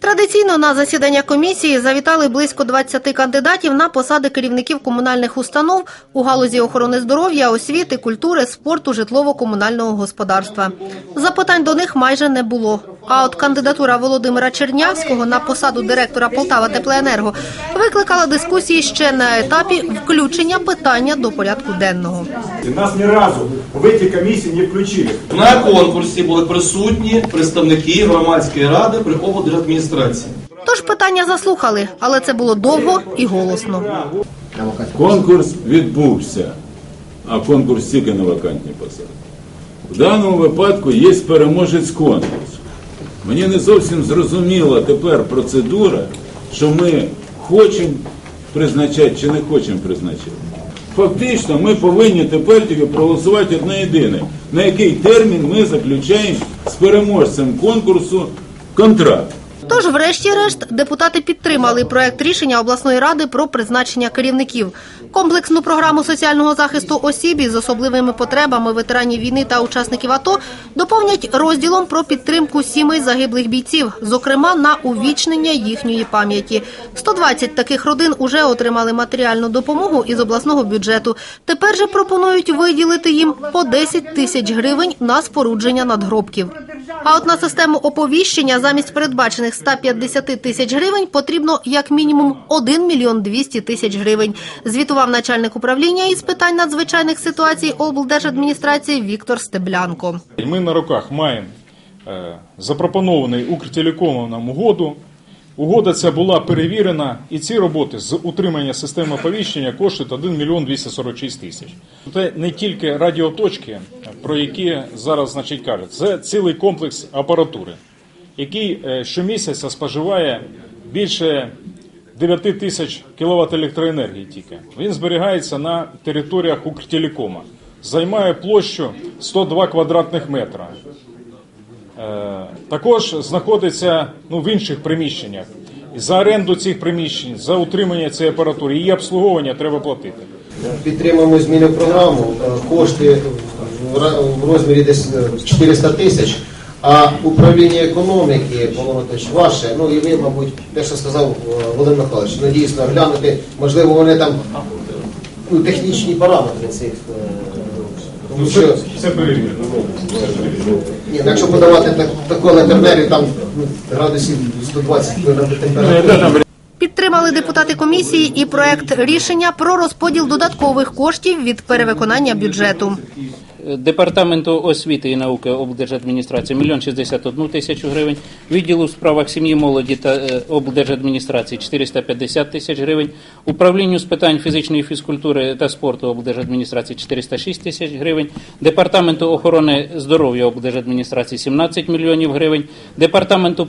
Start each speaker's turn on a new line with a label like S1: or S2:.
S1: Традиційно на засідання комісії завітали близько 20 кандидатів на посади керівників комунальних установ у галузі охорони здоров'я, освіти, культури, спорту, житлово-комунального господарства. Запитань до них майже не було. А от кандидатура Володимира Чернявського на посаду директора Полтава Теплоенерго викликала дискусії ще на етапі включення питання до порядку денного.
S2: Нас ни разу в эти комиссии не включили.
S3: На конкурсі були присутні представники громадської ради при облдержадміністрації.
S1: Тож питання заслухали, але це було довго і голосно.
S4: Конкурс відбувся, а конкурс тільки на вакантні посади. В даному випадку є переможець конкурсу. Мені не зовсім зрозуміла тепер процедура, що ми хочемо призначати чи не хочемо призначати. Фактично, ми повинні тепер тільки проголосувати одне єдине, на який термін ми заключаємо з переможцем конкурсу контракт.
S1: Тож, врешті-решт, депутати підтримали проект рішення обласної ради про призначення керівників. Комплексну програму соціального захисту осіб із особливими потребами ветеранів війни та учасників АТО доповнять розділом про підтримку сімей загиблих бійців, зокрема на увічнення їхньої пам'яті. 120 таких родин уже отримали матеріальну допомогу із обласного бюджету. Тепер же пропонують виділити їм по 10 тисяч гривень на спорудження надгробків. А от на систему оповіщення замість передбачених 150 тисяч гривень потрібно як мінімум 1 мільйон 200 тисяч гривень. Звітував начальник управління із питань надзвичайних ситуацій облдержадміністрації Віктор Стеблянко.
S5: Ми на руках маємо е, запропонований Укртелекомом нам угоду. Угода ця була перевірена, і ці роботи з утримання системи оповіщення коштують 1 мільйон 246 тисяч. Це не тільки радіоточки, про які зараз значить кажуть, це цілий комплекс апаратури, який е, щомісяця споживає більше 9 тисяч кВт електроенергії тільки. Він зберігається на територіях Укртелекома, займає площу 102 квадратних метра. Е, також знаходиться ну, в інших приміщеннях. За оренду цих приміщень, за утримання цієї апаратури, її обслуговування треба платити.
S6: Підтримуємо зміни програму, е, кошти в розмірі десь е, 400 тисяч, а управління економіки, Анатолійович, ваше, ну і ви, мабуть, те, що сказав е, Володимир Михайлович, ну дійсно глянути, можливо, вони там ну, технічні параметри цих. Е, Тому що,
S2: Все перевірено.
S6: ні, ну, якщо подавати так, таку електронерію, там ну, градусів 120 температура.
S1: Підтримали депутати комісії і проект рішення про розподіл додаткових коштів від перевиконання бюджету.
S7: Департаменту освіти і науки облдержадміністрації 1 61 тисячу гривень, відділу в справах сім'ї, молоді та е, облдержадміністрації 450 тисяч гривень, управлінню з питань фізичної фізкультури та спорту облдержадміністрації 406 тисяч гривень, департаменту охорони здоров'я облдержадміністрації 17 мільйонів гривень, департаменту